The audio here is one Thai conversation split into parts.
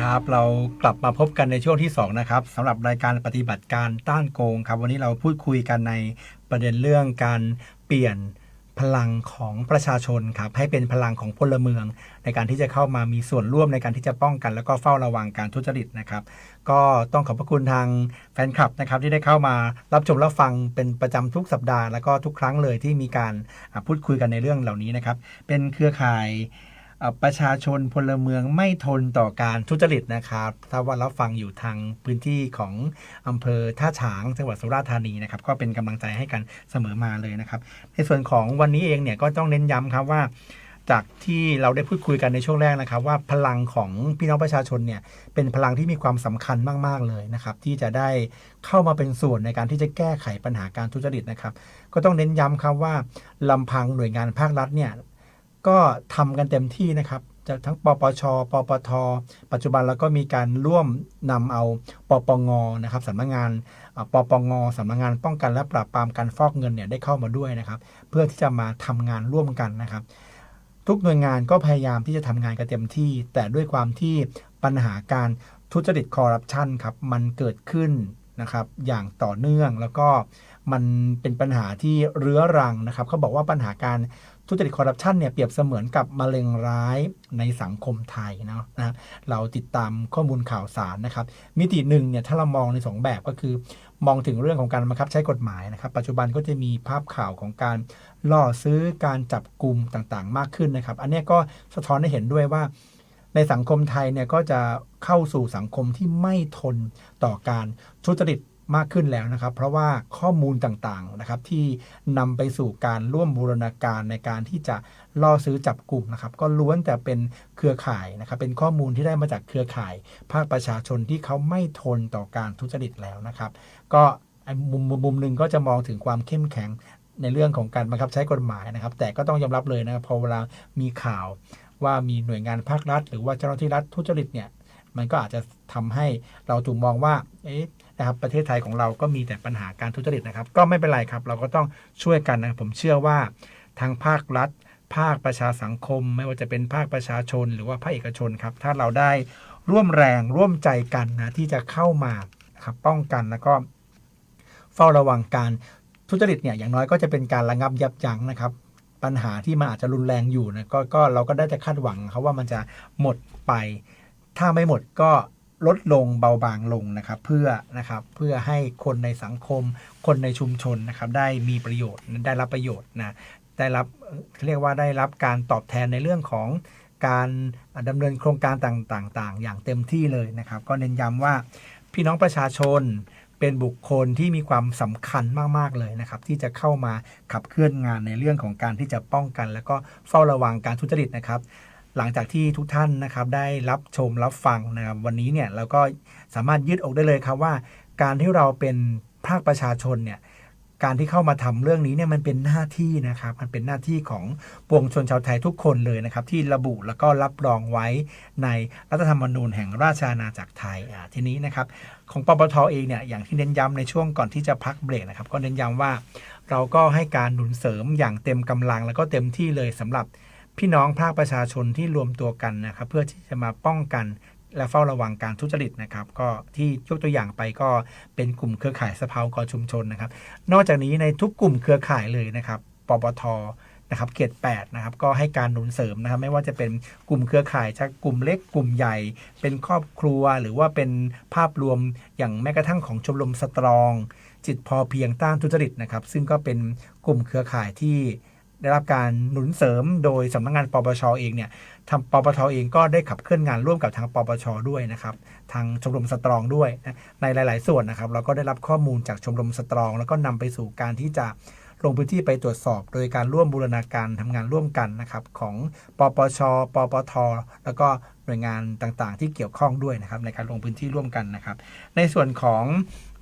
ครับ เรากลับมาพบกันในช่วงที่ 2 นะครับสำหรับรายการปฏิบัติการต้านโกงครับ วันนี้เราพูดคุยกันในประเด็นเรื่องการเปลี่ยนพลังของประชาชนครับให้เป็นพลังของพลเมือง ในการที่จะเข้ามามีส่วนร่วมในการที่จะป้องกัน แล้วก็เฝ้าระวังการทุจริตนะครับ ก็ต้องขอบพระคุณทางแฟนคลับนะครับที่ได้เข้ามารับชมรับฟังเป็นประจำทุกสัปดาห์แล้วก็ทุกครั้งเลยที่มีการพูดคุยกันในเรื่องเหล่านี้นะครับเป็นเครือข่าย ประชาชนพลเมืองไม่ทนต่อการทุจริตนะครับ ถ้าว่าเรับฟังอยู่ทางพื้นที่ของอำเภอท่าฉางจังหวัดสุราษฎร์ธานีนะครับก็เป็นกำลังใจให้กันเสมอมาเลยนะครับ ในส่วนของวันนี้เองเนี่ยก็ต้องเน้นย้ำครับว่าจากที่เราได้พูดคุยกันในช่วงแรกนะครับ ว่าพลังของพี่น้องประชาชนเนี่ยเป็นพลังที่มีความสำคัญมาก ๆ เลยนะครับ ที่จะได้เข้ามาเป็นส่วนในการที่จะแก้ไขปัญหาการทุจริตนะครับ ก็ต้องเน้นย้ำครับว่าลำพังหน่วยงานภาครัฐเนี่ย ก็ทำกันเต็มที่นะครับจากทั้งปปช ปปท ปัจจุบันแล้วก็มีการร่วมนำเอาปปงนะครับสำนักงานปปงสำนักงานป้องกันและปราบปรามการฟอกเงินเนี่ยได้เข้ามาด้วยนะครับ เพื่อที่จะมาทำงานร่วมกันนะครับ ทุกหน่วยงานก็พยายามที่จะทำงานกันเต็มที่ แต่ด้วยความที่ปัญหาการทุจริตคอร์รัปชันครับมันเกิดขึ้นนะครับอย่างต่อเนื่องแล้วก็มันเป็นปัญหาที่เรื้อรังนะครับเขาบอกว่าปัญหาการ ทุจริตคอร์รัปชันเนี่ยเปรียบเสมือนกับมะเร็งร้ายในสังคมไทยเนาะนะเราติดตามข้อมูลข่าวสารนะครับ มิติหนึ่งเนี่ยถ้าเรามองในสองแบบก็คือ มองถึงเรื่องของการบังคับใช้กฎหมายนะครับ ปัจจุบันก็จะมีภาพข่าวของการล่อซื้อการจับกลุ่มต่างๆ มากขึ้นนะครับ อันนี้ก็สะท้อนให้เห็นด้วยว่า ในสังคมไทยเนี่ยก็จะเข้าสู่สังคมที่ไม่ทนต่อการทุจริต มากขึ้นแล้วนะครับ เพราะว่าข้อมูลต่างๆนะครับที่นำไปสู่การร่วมบูรณาการในการที่จะล่อซื้อจับกลุ่มนะครับ ก็ล้วนแต่เป็นเครือข่ายนะครับ เป็นข้อมูลที่ได้มาจากเครือข่าย ภาคประชาชนที่เขาไม่ทนต่อการทุจริตแล้วนะครับ ก็มุมมุมมุมหนึ่งก็จะมองถึงความเข้มแข็งในเรื่องของการบังคับใช้กฎหมายนะครับ แต่ก็ต้องยอมรับเลยนะครับพอเวลามีข่าวว่ามีหน่วยงานภาครัฐ หรือว่าเจ้าหน้าที่รัฐทุจริตเนี่ยมันก็อาจจะทำให้เราถูกมองว่า เอ๊ะ นะครับประเทศไทยของเราก็มีแต่ปัญหาการทุจริตนะครับ ก็ไม่เป็นไรครับ เราก็ต้องช่วยกันนะผมเชื่อว่าทางภาครัฐ ภาคประชาสังคม ไม่ว่าจะเป็นภาคประชาชน หรือว่าภาคเอกชนครับ ถ้าเราได้ร่วมแรงร่วมใจกันนะที่จะเข้ามาครับป้องกันแล้วก็เฝ้าระวังการทุจริตเนี่ยอย่างน้อยก็จะเป็นการระงับยับยั้งนะครับ ปัญหาที่มันอาจจะรุนแรงอยู่นะก็ก็เราก็ได้แต่คาดหวังครับว่ามันจะหมดไป ถ้าไม่หมดก็ ลดลงเบาบางลงนะครับเพื่อนะครับเพื่อให้คนในสังคม คนในชุมชนนะครับได้มีประโยชน์ได้รับประโยชน์นะได้รับเรียกว่าได้รับการตอบแทนในเรื่องของการดำเนินโครงการต่างๆ อย่างเต็มที่เลยนะครับ ก็เน้นย้ำว่าพี่น้องประชาชนเป็นบุคคลที่มีความสำคัญมาก ๆ เลยนะครับ ที่จะเข้ามาขับเคลื่อนงานในเรื่องของการที่จะป้องกัน แล้วก็เฝ้าระวังการทุจริตนะครับ หลังจากที่ทุกท่านนะครับได้รับชมรับฟังนะครับวันนี้เนี่ยเราก็สามารถยืดอกได้เลยครับว่า การที่เราเป็นภาคประชาชนเนี่ยการที่เข้ามาทำเรื่องนี้เนี่ยมันเป็นหน้าที่นะครับ มันเป็นหน้าที่ของปวงชนชาวไทยทุกคนเลยนะครับ ที่ระบุแล้วก็รับรองไว้ในรัฐธรรมนูญแห่งราชอาณาจักรไทยอ่าทีนี้นะครับ ของปปทเองเนี่ยอย่างที่เน้นย้ำในช่วงก่อนที่จะพักเบรกนะครับ ก็เน้นย้ำว่า เราก็ให้การหนุนเสริมอย่างเต็มกำลังแล้วก็เต็มที่เลยสำหรับ พี่น้องภาคประชาชนที่รวมตัวกันนะครับ เพื่อที่จะมาป้องกันและเฝ้าระวังการทุจริตนะครับ ก็ที่ยกตัวอย่างไปก็เป็นกลุ่มเครือข่ายสภากรชุมชนนะครับ นอกจากนี้ในทุกกลุ่มเครือข่ายเลยนะครับปปทนะครับเขต8นะครับก็ให้การหนุนเสริมนะครับไม่ว่าจะเป็นกลุ่มเครือข่ายจากกลุ่มเล็กกลุ่มใหญ่ เป็นครอบครัวหรือว่าเป็นภาพรวมอย่างแม้กระทั่งของชมรมสตรอง จิตพอเพียงต้านทุจริตนะครับ ซึ่งก็เป็นกลุ่มเครือข่ายที่ ได้รับการหนุนเสริมโดยสำนักงานปปชเองเนี่ยทางปปทเองก็ได้ขับเคลื่อนงานร่วมกับทางปปชด้วยนะครับ ทางชมรมสตรองด้วยนะในหลาย ๆ ส่วนนะครับ เราก็ได้รับข้อมูลจากชมรมสตรอง แล้วก็นำไปสู่การที่จะ ลงพื้นที่ไปตรวจสอบ โดยการร่วมบูรณาการทำงานร่วมกันนะครับของปปช ปปท แล้วก็หน่วยงานต่างๆ ที่เกี่ยวข้องด้วยนะครับในการลงพื้นที่ร่วมกันนะครับ ในส่วนของ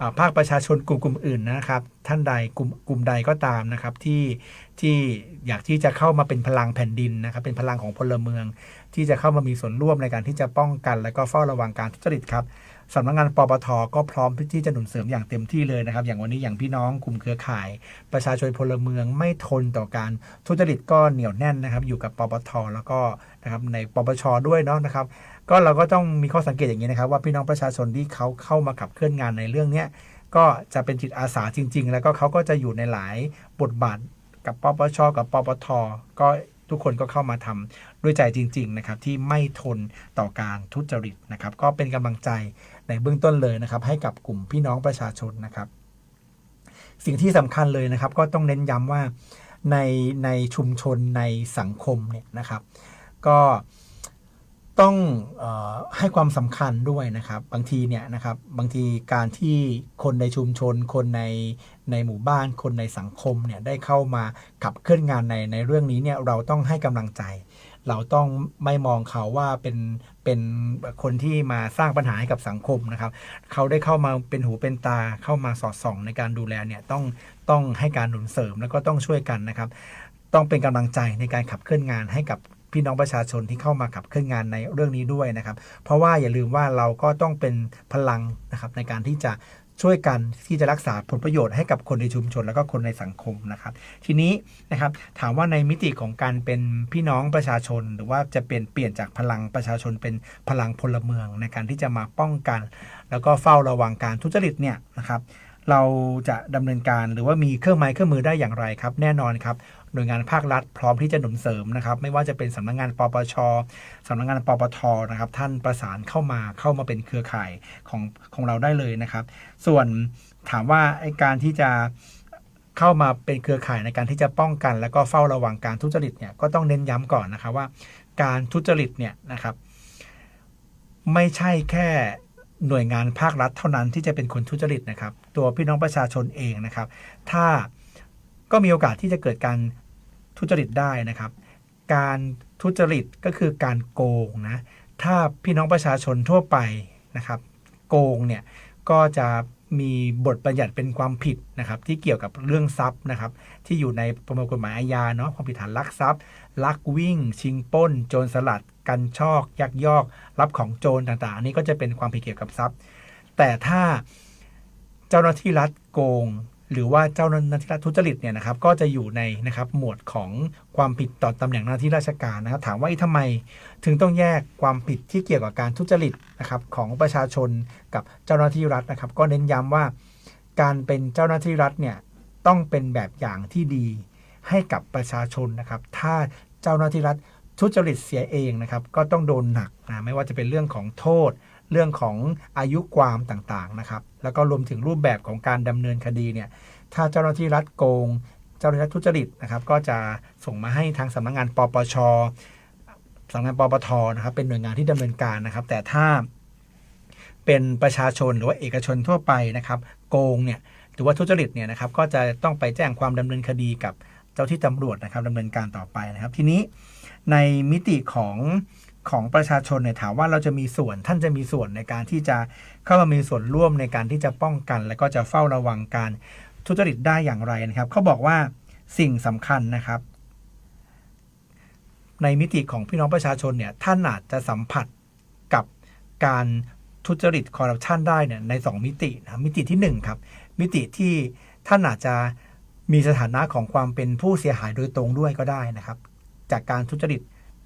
อภาคประชาชนกลุ่มกลุ่มอื่นนะครับ ท่านใดกลุ่มกลุ่มใดก็ตามนะครับที่ที่อยากที่จะเข้ามาเป็นพลังแผ่นดินนะครับ เป็นพลังของพลเมือง ที่จะเข้ามามีส่วนร่วมในการที่จะป้องกัน และก็เฝ้าระวังการทุจริตครับ สำนักงานปปทก็พร้อมที่จะหนุนเสริมอย่างเต็มที่เลยนะครับ อย่างวันนี้อย่างพี่น้องกลุ่มเครือข่าย ประชาชนพลเมืองไม่ทนต่อการทุจริตก็เหนียวแน่นนะครับ อยู่กับปปทแล้วก็นะครับในปปชด้วยเนาะนะครับ ก็เราก็ต้องมีข้อสังเกตอย่างนี้นะครับ ว่าพี่น้องประชาชนที่เขาเข้ามาขับเคลื่อนงานในเรื่องนี้ก็จะเป็นจิตอาสาจริง ๆ แล้วก็เขาก็จะอยู่ในหลายบทบาทกับปปชกับปปทก็ทุกคนก็เข้ามาทำด้วยใจจริง ๆ นะครับ ที่ไม่ทนต่อการทุจริตนะครับ ก็เป็นกำลังใจ ในเบื้องต้นเลยนะครับ ให้กับกลุ่มพี่น้องประชาชนนะครับ สิ่งที่สำคัญเลยนะครับ ก็ต้องเน้นย้ำว่าในในชุมชนในสังคมเนี่ยนะครับ ก็ต้องออให้ความสำคัญด้วยนะครับ บางทีเนี่ยนะครับบางทีการที่คนในชุมชน คนในในหมู่บ้าน คนในสังคมเนี่ยได้เข้ามาขับเคลื่อนงานในในเรื่องนี้เนี่ยเราต้องให้กำลังใจ เราต้องไม่มองเขาว่าเป็นเป็นคนที่มาสร้างปัญหาให้กับสังคมนะครับ เขาได้เข้ามาเป็นหูเป็นตาเข้ามาสอดส่องในการดูแลเนี่ยต้องต้องให้การหนุนเสริมแล้วก็ต้องช่วยกันนะครับ ต้องเป็นกำลังใจในการขับเคลื่อนงานให้กับพี่น้องประชาชนที่เข้ามาขับเคลื่อนงานในเรื่องนี้ด้วยนะครับ เพราะว่าอย่าลืมว่าเราก็ต้องเป็นพลังนะครับในการที่จะ ช่วยกันที่จะรักษาผลประโยชน์ให้กับคนในชุมชน แล้วก็คนในสังคมนะครับ ทีนี้นะครับถามว่าในมิติของการเป็นพี่น้องประชาชน หรือว่าจะเปลี่ยนเปลี่ยนจากพลังประชาชนเป็นพลังพลเมืองในการที่จะมาป้องกัน แล้วก็เฝ้าระวังการทุจริตเนี่ยนะครับเราจะดำเนินการหรือว่ามีเครื่องไม้เครื่องมือได้อย่างไรครับ แน่นอนครับ หน่วยงานภาครัฐ พร้อมที่จะหนุนเสริมนะครับ ไม่ว่าจะเป็นสำนักงานปปชสำนักงานปปทนะครับท่านประสานเข้ามาเข้ามาเป็นเครือข่ายของของเราได้เลยนะครับ ส่วนถามว่าไอการที่จะเข้ามาเป็นเครือข่ายในการที่จะป้องกัน แล้วก็เฝ้าระวังการทุจริตเนี่ยก็ต้องเน้นย้ำก่อนนะครับว่า การทุจริตเนี่ยนะครับ ไม่ใช่แค่หน่วยงานภาครัฐเท่านั้นที่จะเป็นคนทุจริตนะครับ ตัวพี่น้องประชาชนเองนะครับ ถ้า ก็มีโอกาสที่จะเกิดการทุจริตได้นะครับ การทุจริตก็คือการโกงนะ ถ้าพี่น้องประชาชนทั่วไปนะครับ โกงเนี่ยก็จะมีบทบัญญัติเป็นความผิดนะครับ ที่เกี่ยวกับเรื่องทรัพย์นะครับ ที่อยู่ในประมวลกฎหมายอาญาเนาะความผิดฐานลักทรัพย์ ลักวิ่ง ชิงปล้น โจรสลัด กันชอก ยักยอก รับของโจรต่างๆ อันนี้ก็จะเป็นความผิดเกี่ยวกับทรัพย์ แต่ถ้าเจ้าหน้าที่รัฐโกง หรือว่าเจ้าหน้าที่รัฐทุจริตเนี่ยนะครับก็จะอยู่ในนะครับหมวดของความผิดต่อตำแหน่งหน้าที่ราชการนะครับ ถามว่าทำไมถึงต้องแยกความผิดที่เกี่ยวกับการทุจริตนะครับของประชาชนกับเจ้าหน้าที่รัฐนะครับ ก็เน้นย้ำว่า การเป็นเจ้าหน้าที่รัฐเนี่ยต้องเป็นแบบอย่างที่ดีให้กับประชาชนนะครับ ถ้าเจ้าหน้าที่รัฐทุจริตเสียเองนะครับ ก็ต้องโดนหนักนะไม่ว่าจะเป็นเรื่องของโทษ เรื่องของอายุความต่างๆนะครับ แล้วก็รวมถึงรูปแบบของการดำเนินคดีเนี่ย ถ้าเจ้าหน้าที่รัฐโกง เจ้าหน้าที่รัฐทุจริตนะครับ ก็จะส่งมาให้ทางสำนักงานปปชสำนักงานปปทนะครับ เป็นหน่วยงานที่ดำเนินการนะครับ แต่ถ้าเป็นประชาชนหรือว่าเอกชนทั่วไปนะครับ โกงเนี่ยหรือว่าทุจริตเนี่ยนะครับ ก็จะต้องไปแจ้งความดำเนินคดีกับเจ้าที่ตำรวจนะครับดำเนินการต่อไปนะครับ ทีนี้ในมิติของ ของประชาชนเนี่ยถามว่าเราจะมีส่วนท่านจะมีส่วนในการที่จะเข้ามามีส่วนร่วมในการที่จะป้องกัน และก็จะเฝ้าระวังการทุจริตได้อย่างไรนะครับเขาบอกว่าสิ่งสำคัญนะครับ ในมิติของพี่น้องประชาชนเนี่ยท่านอาจจะสัมผัสกับการทุจริตคอร์รัปชันได้เนี่ยใน 2 มิตินะมิติที่ 1 ครับ มิติที่ท่านอาจจะมีสถานะของความเป็นผู้เสียหายโดยตรงด้วยก็ได้นะครับ จากการทุจริต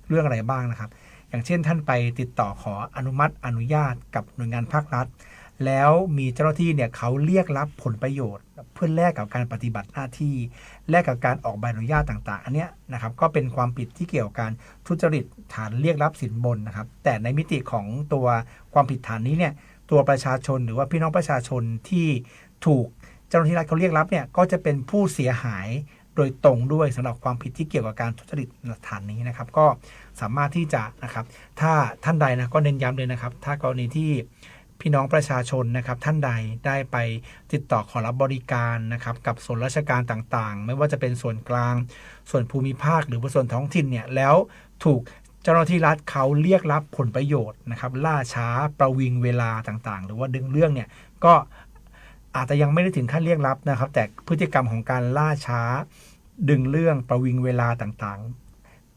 เรื่องอะไรบ้างนะครับ อย่างเช่นท่านไปติดต่อขออนุมัติอนุญาตกับหน่วยงานภาครัฐ แล้วมีเจ้าหน้าที่เนี่ยเขาเรียกรับผลประโยชน์ เพื่อแลกกับการปฏิบัติหน้าที่แลกกับการออกใบอนุญาตต่างๆ อันเนี้ยนะครับก็เป็นความผิดที่เกี่ยวกับการทุจริตฐานเรียกรับสินบนนะครับ แต่ในมิติของตัวความผิดฐานนี้เนี่ยตัวประชาชนหรือว่าพี่น้องประชาชนที่ถูกเจ้าหน้าที่รัฐเขาเรียกรับเนี่ยก็จะเป็นผู้เสียหายโดยตรงด้วยสำหรับความผิดที่เกี่ยวกับการทุจริตฐานนี้นะครับ ก็ สามารถที่จะนะครับ ถ้าท่านใดนะก็เน้นย้ำเลยนะครับ ถ้ากรณีที่พี่น้องประชาชนนะครับ ท่านใดได้ไปติดต่อขอรับบริการนะครับ กับส่วนราชการต่างๆ ไม่ว่าจะเป็นส่วนกลาง ส่วนภูมิภาค หรือว่าส่วนท้องถิ่นเนี่ยแล้วถูกเจ้าหน้าที่รัฐเขาเรียกรับผลประโยชน์นะครับ ล่าช้าประวิงเวลาต่างๆ หรือว่าดึงเรื่องเนี่ยก็อาจจะยังไม่ได้ถึงขั้นเรียกรับนะครับ แต่พฤติกรรมของการล่าช้าดึงเรื่องประวิงเวลาต่างๆ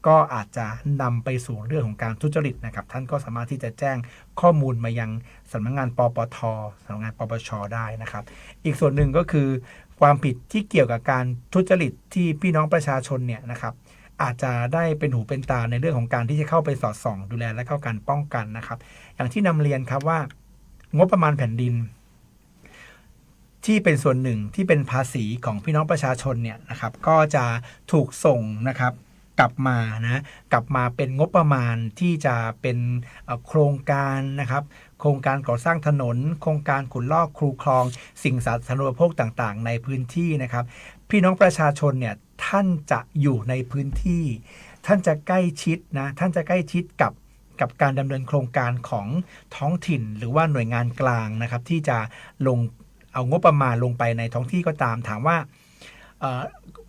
ก็อาจจะนำไปสู่เรื่องของการทุจริตนะครับ ท่านก็สามารถที่จะแจ้งข้อมูลมายังสำนักงานปปทสำนักงานปปชได้นะครับ อีกส่วนหนึ่งก็คือ ความผิดที่เกี่ยวกับการทุจริตที่พี่น้องประชาชนเนี่ยนะครับอาจจะได้เป็นหูเป็นตาในเรื่องของการที่จะเข้าไปสอดส่อง ดูแลและเข้าการป้องกันนะครับ อย่างที่นำเรียนครับว่างบประมาณแผ่นดิน ที่เป็นส่วนหนึ่งที่เป็นภาษีของพี่น้องประชาชนเนี่ยนะครับ ก็จะถูกส่งนะครับ กลับมานะกลับมาเป็นงบประมาณที่จะเป็นโครงการนะครับโครงการก่อสร้างถนน โครงการขุดลอกครูคลอง สิ่งสาธารณูปโภคต่างๆ ในพื้นที่นะครับ พี่น้องประชาชนเนี่ยท่านจะอยู่ในพื้นที่ ท่านจะใกล้ชิดนะท่านจะใกล้ชิดกับกับการดำเนินโครงการของท้องถิ่น หรือว่าหน่วยงานกลางนะครับ ที่จะลงเอางบประมาณลงไปในท้องที่ก็ตามถามว่า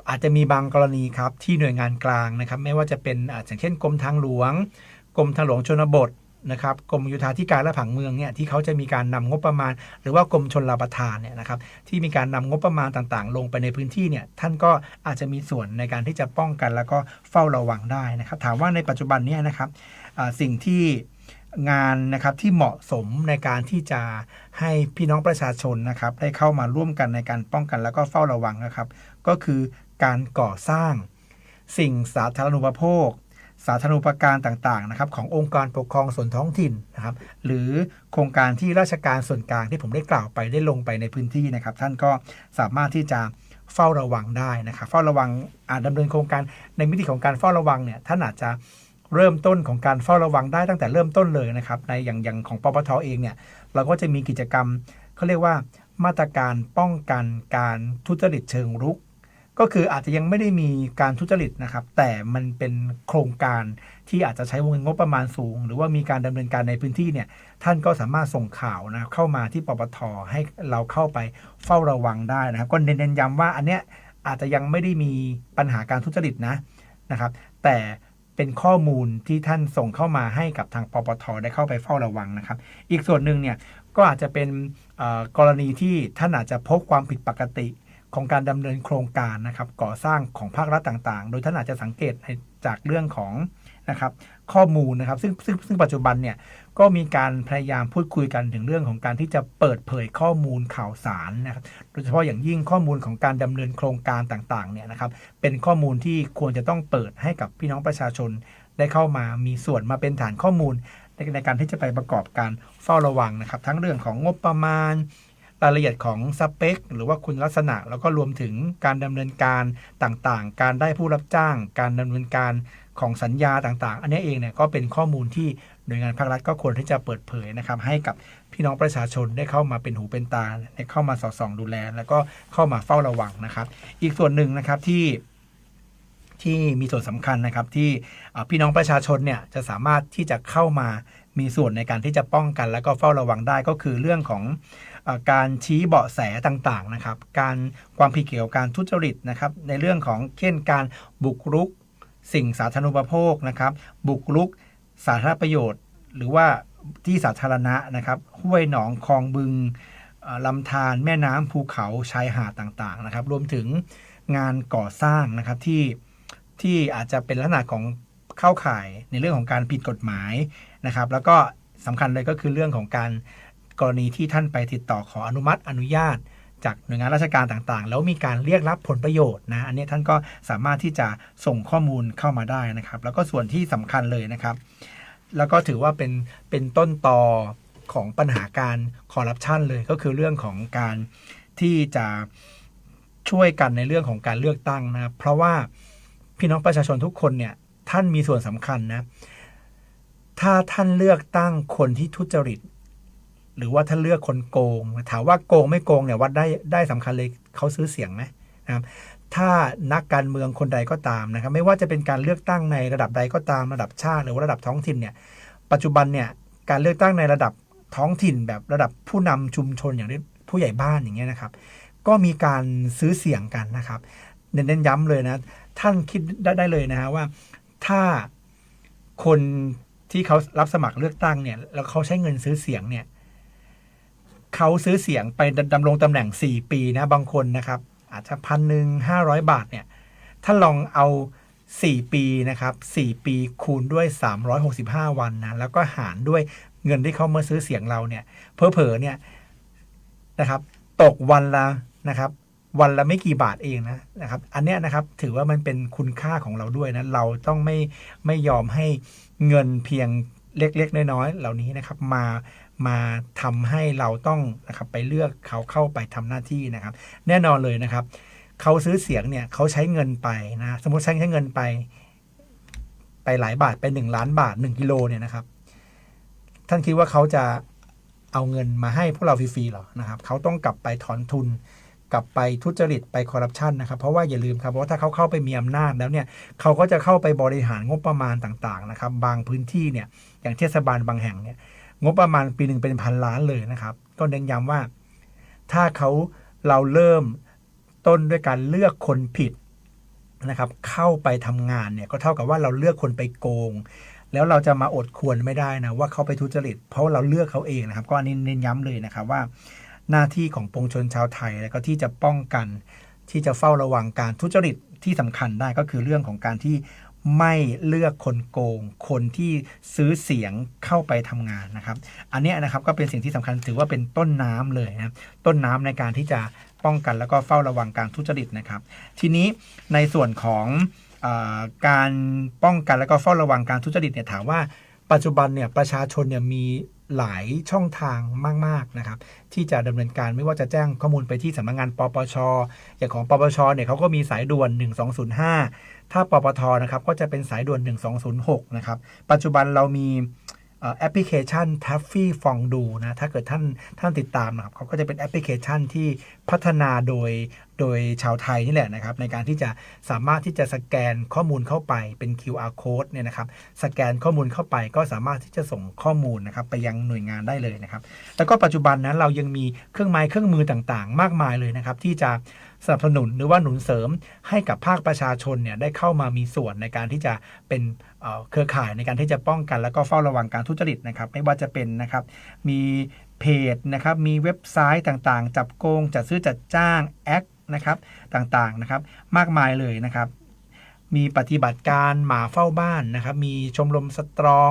อาจจะมีบางกรณีครับที่หน่วยงานกลางนะครับ ไม่ว่าจะเป็นอาอย่างเช่นกรมทางหลวง กรมทางหลวงชนบทนะครับกรมโยธาธิการและผังเมืองเนี่ยที่เขาจะมีการนำงบประมาณ หรือว่ากรมชนราประทานเนี่ยนะครับที่มีการนำงบประมาณต่างๆ ลงไปในพื้นที่เนี่ยท่านก็อาจจะมีส่วนในการที่จะป้องกัน แล้วก็เฝ้าระวังได้นะครับ ถามว่าในปัจจุบันนี้นะครับสิ่งที่งานนะครับที่เหมาะสมในการที่จะให้พี่น้องประชาชนนะครับได้เข้ามาร่วมกันในการป้องกันแล้วก็เฝ้าระวังนะครับ ก็คือ การก่อสร้าง สิ่งสาธารณูปโภค สาธารณูปการต่างๆนะครับขององค์การปกครองส่วนท้องถิ่นนะครับ หรือโครงการที่ราชการส่วนกลางที่ผมได้กล่าวไปได้ลงไปในพื้นที่นะครับ ท่านก็สามารถที่จะเฝ้าระวังได้นะครับเฝ้าระวังอาจดำเนินโครงการในมิติของการเฝ้าระวังเนี่ยท่านอาจจะเริ่มต้นของการเฝ้าระวังได้ตั้งแต่เริ่มต้นเลยนะครับ ในอย่างอย่างของปปทเองเนี่ยเราก็จะมีกิจกรรมเขาเรียกว่ามาตรการป้องกันการทุจริตเชิงรุก ก็คืออาจจะยังไม่ได้มีการทุจริตนะครับ แต่มันเป็นโครงการที่อาจจะใช้วงเงินงบประมาณสูง หรือว่ามีการดำเนินการในพื้นที่เนี่ยท่านก็สามารถส่งข่าวนะเข้ามาที่ปปทให้เราเข้าไปเฝ้าระวังได้นะครับ ก็เน้นย้ำว่าอันเนี้ยอาจจะยังไม่ได้มีปัญหาการทุจริตนะนะครับ แต่เป็นข้อมูลที่ท่านส่งเข้ามาให้กับทางปปทได้เข้าไปเฝ้าระวังนะครับ อีกส่วนหนึ่งเนี่ยก็อาจจะเป็นกรณีที่ท่านอาจจะพบความผิดปกติ ของการดำเนินโครงการนะครับก่อสร้างของภาครัฐต่างๆ โดยท่านอาจจะสังเกตจากเรื่องของนะครับข้อมูลนะครับซึ่งซึ่งซึ่งปัจจุบันเนี่ยก็มีการพยายามพูดคุยกันถึงเรื่องของการที่จะเปิดเผยข้อมูลข่าวสารนะครับโดยเฉพาะอย่างยิ่งข้อมูลของการดำเนินโครงการต่างๆเนี่ยนะครับเป็นข้อมูลที่ควรจะต้องเปิดให้กับพี่น้องประชาชนได้เข้ามามีส่วนมาเป็นฐานข้อมูลในในการที่จะไปประกอบการเฝ้าระวังนะครับ ทั้งเรื่องของงบประมาณ รายละเอียดของสเปค หรือว่าคุณลักษณะ แล้วก็รวมถึงการดำเนินการต่างๆ การได้ผู้รับจ้าง การดำเนินการของสัญญาต่างๆ อันนี้เองเนี่ยก็เป็นข้อมูลที่หน่วยงานภาครัฐก็ควรที่จะเปิดเผยนะครับให้กับพี่น้องประชาชนได้เข้ามาเป็นหูเป็นตาได้เข้ามาสอดส่องดูแล แล้วก็เข้ามาเฝ้าระวังนะครับ อีกส่วนหนึ่งนะครับที่ที่มีส่วนสำคัญนะครับที่พี่น้องประชาชนเนี่ยจะสามารถที่จะเข้ามามีส่วนในการที่จะป้องกัน และก็เฝ้าระวังได้ก็คือเรื่องของ การชี้เบาะแสต่างๆนะครับ การความผิดเกี่ยวกับการทุจริตนะครับ ในเรื่องของเช่นการบุกรุกสิ่งสาธารณูปโภคนะครับ บุกรุกสาธารณประโยชน์ หรือว่าที่สาธารณะนะครับห้วยหนองคลองบึงลำธารแม่น้ำภูเขาชายหาดต่างๆนะครับ รวมถึงงานก่อสร้างนะครับที่ที่อาจจะเป็นลักษณะของเข้าข่ายในเรื่องของการผิดกฎหมายนะครับ แล้วก็สำคัญเลยก็คือเรื่องของการ กรณีที่ท่านไปติดต่อขออนุมัติอนุญาต จากหน่วยงานราชการต่างๆ แล้วมีการเรียกรับผลประโยชน์นะอันนี้ท่านก็สามารถที่จะส่งข้อมูลเข้ามาได้นะครับ แล้วก็ส่วนที่สำคัญเลยนะครับ แล้วก็ถือว่าเป็นเป็นต้นตอของปัญหาการคอร์รัปชันเลยก็คือเรื่องของการที่จะช่วยกันในเรื่องของการเลือกตั้งนะครับ เพราะว่าพี่น้องประชาชนทุกคนเนี่ยท่านมีส่วนสำคัญนะ ถ้าท่านเลือกตั้งคนที่ทุจริต หรือว่าท่าเลือกคนโกง ถามว่าโกงไม่โกงเนี่ยวัดได้ได้สำคัญเลยเขาซื้อเสียงไหมนะครับถ้านักการเมืองคนใดก็ตามนะครับ ไม่ว่าจะเป็นการเลือกตั้งในระดับใดก็ตามระดับชาติ หรือว่าระดับท้องถิ่นเนี่ยปัจจุบันเนี่ยการเลือกตั้งในระดับท้องถิ่น แบบระดับผู้นำชุมชนอย่างผู้ใหญ่บ้านอย่างเงี้ยนะครับ ก็มีการซื้อเสียงกันนะครับ เน้นย้ำเลยนะ ท่านคิดได้ไดเลยนะฮะว่าถ้าคนที่เขารับสมัครเลือกตั้งเนี่ยแล้วเขาใช้เงินซื้อเสียงเนี่ย เขาซื้อเสียงไปดำรงตำแหน่ง 4 ปีนะบางคนนะครับ อาจจะพันหนึ่งห้าร้อยบาทเนี่ยท่าลองเอา 4 ปีนะครับ 4 ปีคูณด้วย 365 วันนะแล้วก็หารด้วยเงินที่เขามาซื้อเสียงเราเนี่ยเพอเพอๆเนี่ยนะครับ ตกวันละนะครับ วันละไม่กี่บาทเองนะนะครับ อันเนี้ยนะครับถือว่ามันเป็นคุณค่าของเราด้วยนะเราต้องไม่ไม่ยอมให้เงินเพียงเล็กๆ น้อยๆเหล่านี้นะครับ มา มาทำให้เราต้องนะครับไปเลือกเขาเข้าไปทำหน้าที่นะครับ แน่นอนเลยนะครับ เขาซื้อเสียงเนี่ยเขาใช้เงินไปนะสมมติใช้ใช้เงินไป ไปหลายบาทไปหนึ่งล้านบาทหนึ่งกิโลเนี่ยนะครับ ท่านคิดว่าเขาจะเอาเงินมาให้พวกเราฟรีๆหรอนะครับ เขาต้องกลับไปถอนทุนกลับไปทุจริตไปคอร์รัปชันนะครับ เพราะว่าอย่าลืมครับว่าถ้าเขาเข้าไปมีอำนาจแล้วเนี่ยเขาก็จะเข้าไปบริหารงบประมาณต่างๆนะครับ บางพื้นที่เนี่ยอย่างเทศบาลบางแห่งเนี่ย งบประมาณปีหนึ่งเป็นพันล้านเลยนะครับ ก็เน้นย้ำว่า ถ้าเขาเราเริ่มต้นด้วยการเลือกคนผิดนะครับ เข้าไปทำงานเนี่ยก็เท่ากับว่าเราเลือกคนไปโกง แล้วเราจะมาอดควรไม่ได้นะว่าเขาไปทุจริต เพราะเราเลือกเขาเองนะครับ ก็อันนี้เน้นย้ำเลยนะครับว่า หน้าที่ของปวงชนชาวไทยแล้วก็ที่จะป้องกันที่จะเฝ้าระวังการทุจริตที่สำคัญได้ก็คือเรื่องของการที่ ไม่เลือกคนโกง คนที่ซื้อเสียงเข้าไปทำงานนะครับ อันนี้นะครับก็เป็นสิ่งที่สำคัญถือว่าเป็นต้นน้ำเลยนะต้นน้ำในการที่จะป้องกันแล้วก็เฝ้าระวังการทุจริตนะครับ ทีนี้ในส่วนของอการป้องกันแล้วก็เฝ้าระวังการทุจริตเนี่ยถามว่าปัจจุบันเนี่ยประชาชนเนี่ยมีหลายช่องทางมากๆนะครับที่จะดำเนินการไม่ว่าจะแจ้งข้อมูลไปที่สำนักงานปปช อย่างของปปชเนี่ยเขาก็มีสายด่วน 1205 ถ้าปปทนะครับก็จะเป็นสายด่วน 1206 นะครับ ปัจจุบันเรามีแอปพลิเคชัน t a f f ่ฟองดูนะ ถ้าเกิดท่านท่านติดตามนะครับเขาก็จะเป็นแอปพลิเคชันที่พัฒนาโดย โดยชาวไทยนี่แหละนะครับ ในการที่จะสามารถที่จะสแกนข้อมูลเข้าไปเป็น QR code เนี่ยนะครับ สแกนข้อมูลเข้าไปก็สามารถที่จะส่งข้อมูลนะครับ ไปยังหน่วยงานได้เลยนะครับ แล้วก็ปัจจุบันนั้นเรายังมีเครื่องไม้เครื่องมือต่างๆ มากมายเลยนะครับ ที่จะสนับสนุนหรือว่าหนุนเสริมให้กับภาคประชาชนเนี่ยได้เข้ามามีส่วนในการที่จะเป็นเเครือข่ายในการที่จะป้องกัน แล้วก็เฝ้าระวังการทุจริตนะครับ ไม่ว่าจะเป็นนะครับมีเพจนะครับมีเว็บไซต์ต่างๆ จับโกงจัดซื้อจัดจ้างแอค นะครับต่างๆนะครับ มากมายเลยนะครับมีปฏิบัติการหมาเฝ้าบ้านนะครับ มีชมรมสตรอง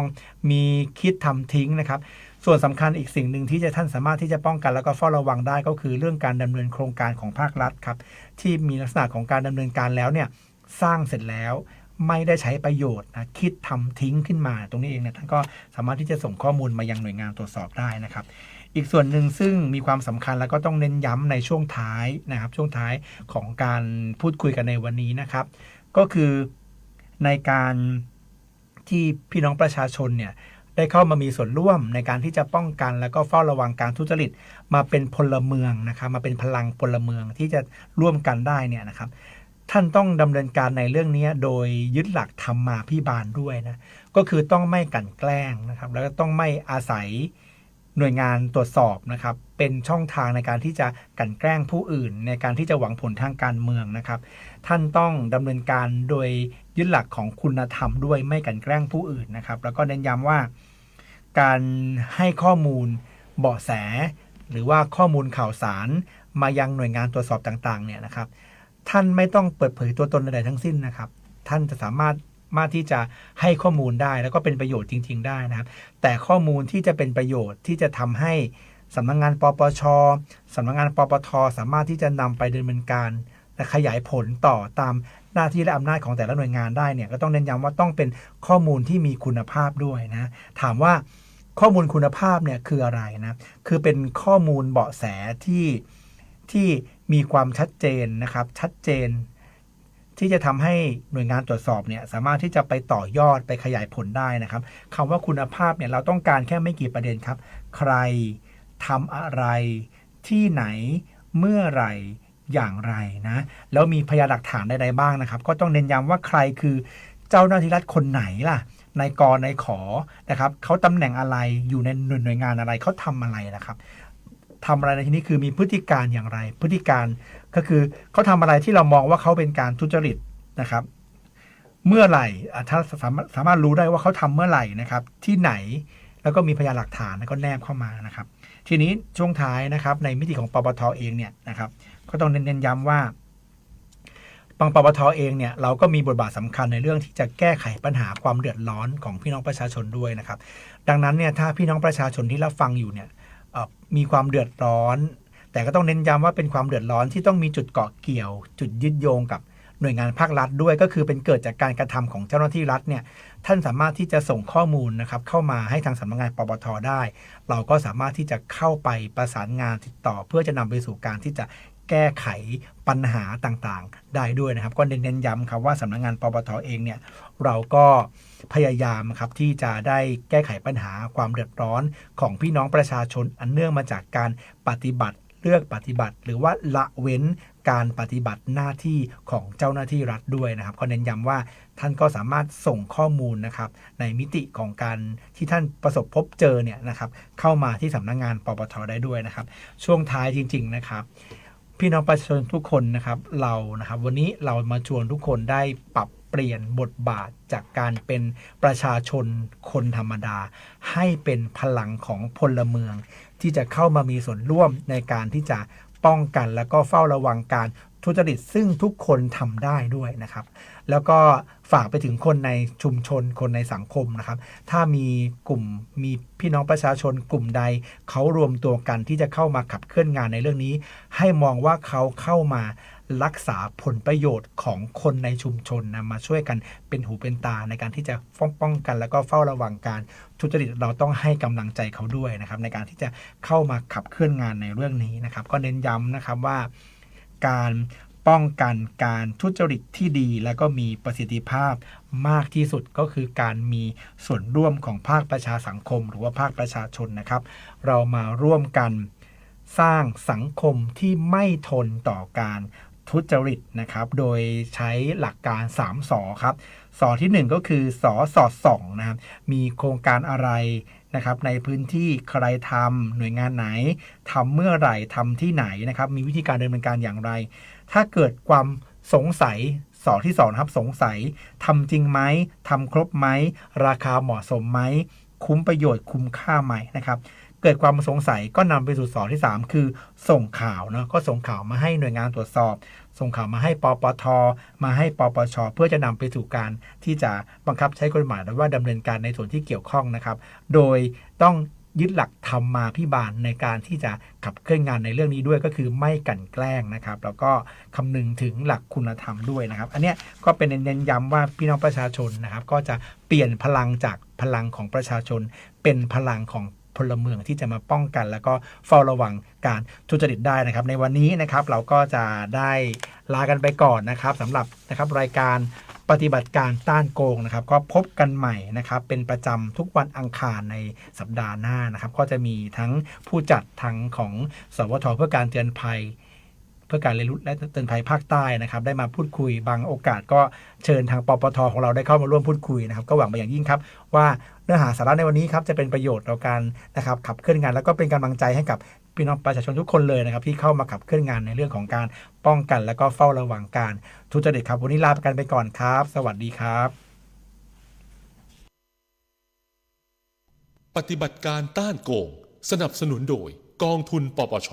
มีคิดทำทิ้งนะครับ ส่วนสำคัญอีกสิ่งหนึ่งที่จะท่านสามารถที่จะป้องกันแล้วก็เฝ้าระวังได้ก็คือเรื่องการดำเนินโครงการของภาครัฐครับที่มีลักษณะของการดำเนินการแล้วเนี่ยสร้างเสร็จแล้วไม่ได้ใช้ประโยชน์นะคิดทำทิ้งขึ้นมา ตรงนี้เองเนี่ยท่านก็สามารถที่จะส่งข้อมูลมายังหน่วยงานตรวจสอบได้นะครับ อีกส่วนหนึ่งซึ่งมีความสำคัญแล้วก็ต้องเน้นย้ำในช่วงท้ายนะครับ ช่วงท้ายของการพูดคุยกันในวันนี้นะครับ ก็คือในการที่พี่น้องประชาชนเนี่ยได้เข้ามามีส่วนร่วมในการที่จะป้องกัน แล้วก็เฝ้าระวังการทุจริตมาเป็นพลเมืองนะครับ มาเป็นพลังพลเมืองที่จะร่วมกันได้เนี่ยนะครับ ท่านต้องดำเนินการในเรื่องนี้โดยยึดหลักธรรมมาพิบาลด้วยนะก็คือต้องไม่กันแกล้งนะครับ แล้วก็ต้องไม่อาศัย หน่วยงานตรวจสอบนะครับเป็นช่องทางในการที่จะกันแกล้งผู้อื่น ในการที่จะหวังผลทางการเมืองนะครับ ท่านต้องดำเนินการโดยยึดหลักของคุณธรรมด้วยไม่กันแกล้งผู้อื่นนะครับ แล้วก็เน้นย้ำว่า การให้ข้อมูลเบาะแส หรือว่าข้อมูลข่าวสารมายังหน่วยงานตรวจสอบต่างๆเนี่ยนะครับ ท่านไม่ต้องเปิดเผยตัวตนใดๆทั้งสิ้นนะครับ ท่านจะสามารถ มาที่จะให้ข้อมูลได้ แล้วก็เป็นประโยชน์จริง ๆ ได้นะครับ แต่ข้อมูลที่จะเป็นประโยชน์ที่จะทำให้สำนักงงานปปชสำนักงงานปปทสามารถที่จะนำไปดำเนินการและขยายผลต่อตามหน้าที่และอำนาจของแต่ละหน่วยงานได้เนี่ยก็ต้องเน้นย้ำว่าต้องเป็นข้อมูลที่มีคุณภาพด้วยนะถามว่าข้อมูลคุณภาพเนี่ยคืออะไรนะคือเป็นข้อมูลเบาะแสที่ที่มีความชัดเจนนะครับชัดเจน ที่จะทำให้หน่วยงานตรวจสอบเนี่ยสามารถที่จะไปต่อยอดไปขยายผลได้นะครับคำว่าคุณภาพเนี่ยเราต้องการแค่ไม่กี่ประเด็นครับ ใครทำอะไร ที่ไหนเมื่อไหร่อย่างไรนะแล้วมีพยานหลักฐานใดๆบ้างนะครับ ก็ต้องเน้นย้ำว่าใครคือเจ้าหน้าที่รัฐคนไหนล่ะในกรในขอนะครับเขาตำแหน่งอะไรอยู่ในหน่วยหน่วยงานอะไรเขาทำอะไรนะครับทำอะไรในที่นี้คือมีพฤติการอย่างไร พฤติการ ก็คือเขาทำอะไรที่เรามองว่าเขาเป็นการทุจริตนะครับ เมื่อไหร่ถ้าสามารถสามารถรู้ได้ว่าเขาทำเมื่อไหร่นะครับ ที่ไหนแล้วก็มีพยานหลักฐานแล้วก็แนบเข้ามานะครับ ทีนี้ช่วงท้ายนะครับ ในมิติของปปทเองเนี่ยนะครับ ก็ต้องเน้นย้ำว่าปังปปทเองเนี่ยเราก็มีบทบาทสำคัญในเรื่องที่จะแก้ไขปัญหาความเดือดร้อนของพี่น้องประชาชนด้วยนะครับ ดังนั้นเนี่ยถ้าพี่น้องประชาชนที่รับฟังอยู่เนี่ยมีความเดือดร้อน แต่ก็ต้องเน้นย้ำว่าเป็นความเดือดร้อนที่ต้องมีจุดเกาะเกี่ยว จุดยึดโยงกับหน่วยงานภาครัฐด้วยก็คือเป็นเกิดจากการกระทำของเจ้าหน้าที่รัฐเนี่ยท่านสามารถที่จะส่งข้อมูลนะครับเข้ามาให้ทางสำนักงานปปทได้ เราก็สามารถที่จะเข้าไปประสานงานติดต่อ เพื่อจะนำไปสู่การที่จะแก้ไขปัญหาต่างๆ ได้ด้วยนะครับ ก็เน้นย้ำครับว่าสำนักงานปปทเองเนี่ยเราก็พยายามครับที่จะได้แก้ไขปัญหาความเดือดร้อนของพี่น้องประชาชนอันเนื่องมาจากการปฏิบัติ เลือกปฏิบัติ หรือว่าละเว้นการปฏิบัติหน้าที่ของเจ้าหน้าที่รัฐด้วยนะครับก็เน้นย้ำว่าท่านก็สามารถส่งข้อมูลนะครับ ในมิติของการที่ท่านประสบพบเจอเนี่ยนะครับ เข้ามาที่สำนักงานปปทได้ด้วยนะครับ ช่วงท้ายจริง ๆ นะครับ พี่น้องประชาชนทุกคนนะครับ เรานะครับ วันนี้เรามาชวนทุกคนได้ปรับ ปลี่ยนบทบาทจากการเป็นประชาชนคนธรรมดา ให้เป็นพลังของพลเมือง ที่จะเข้ามามีส่วนร่วมในการที่จะป้องกัน แล้วก็เฝ้าระวังการทุจริตซึ่งทุกคนทำได้ด้วยนะครับ แล้วก็ฝากไปถึงคนในชุมชนคนในสังคมนะครับ ถ้ามีกลุ่มมีพี่น้องประชาชนกลุ่มใด เขารวมตัวกันที่จะเข้ามาขับเคลื่อนงานในเรื่องนี้ ให้มองว่าเขาเข้ามา รักษาผลประโยชน์ของคนในชุมชนนะมาช่วยกันเป็นหูเป็นตาในการที่จะป้องป้องกันแล้วก็เฝ้าระวังการทุจริตเราต้องให้กำลังใจเขาด้วยนะครับ ในการที่จะเข้ามาขับเคลื่อนงานในเรื่องนี้นะครับ ก็เน้นย้ำนะครับว่าการป้องกันการทุจริตที่ดี และก็มีประสิทธิภาพมากที่สุดก็คือการมีส่วนร่วมของภาคประชาสังคม หรือว่าภาคประชาชนนะครับ เรามาร่วมกันสร้างสังคมที่ไม่ทนต่อการ ทุจริตนะครับ โดยใช้หลักการ 3สอครับสอทีหนึ่1 ก็คือสอสอดส่องนะครับ มีโครงการอะไรนะครับในพื้นที่ใครทำหน่วยงานไหนทำเมื่อไหร่ทำที่ไหนนะครับ มีวิธีการดำเนินการอย่างไร ถ้าเกิดความสงสัยสอที่สองนะครับสงสัยทำจริงไหมทำครบไหม ราคาเหมาะสมไหม คุ้มประโยชน์คุ้มค่าไหมนะครับ เกิดความสงสัยก็นำไปสู่สอที่ 3 คือส่งข่าวเนาะก็ส่งข่าวมาให้หน่วยงานตรวจสอบ ส่งข่าวมาให้ปปท มาให้ปปช เพื่อจะนำไปสู่การที่จะบังคับใช้กฎหมายหรือว่าดำเนินการในส่วนที่เกี่ยวข้องนะครับ โดยต้องยึดหลักธรรมมาพิบาลในการที่จะขับเคลื่อนงานในเรื่องนี้ด้วยก็คือไม่กลั่นแกล้งนะครับ แล้วก็คำนึงถึงหลักคุณธรรมด้วยนะครับ อันเนี้ยก็เป็นเน้นย้ำว่าพี่น้องประชาชนนะครับ ก็จะเปลี่ยนพลังจากพลังของประชาชน เป็นพลังของ พลเมืองที่จะมาป้องกัน แล้วก็เฝ้าระวังการทุจริตได้นะครับ ในวันนี้นะครับเราก็จะได้ลากันไปก่อนนะครับสำหรับนะครับรายการปฏิบัติการต้านโกงนะครับ ก็พบกันใหม่นะครับ เป็นประจำทุกวันอังคารในสัปดาห์หน้านะครับ ก็จะมีทั้งผู้จัดทั้งของสวทเพื่อการเตือนภัย เพื่อการเรียนรู้และเตือนภัยภาคใต้นะครับ ได้มาพูดคุยบางโอกาสก็เชิญทางปปทของเราได้เข้ามาร่วมพูดคุยนะครับ ก็หวังไปอย่างยิ่งครับ ว่าเนื้อหาสาระในวันนี้ครับจะเป็นประโยชน์ต่อการนะครับขับเคลื่อนงาน แล้วก็เป็นกำลังใจให้กับพี่น้องประชาชนทุกคนเลยนะครับ ที่เข้ามาขับเคลื่อนงานในเรื่องของการป้องกัน และก็เฝ้าระวังการทุจริตครับวันนี้ลาไปกันไปก่อนครับ สวัสดีครับ ปฏิบัติการต้านโกง สนับสนุนโดยกองทุนปปช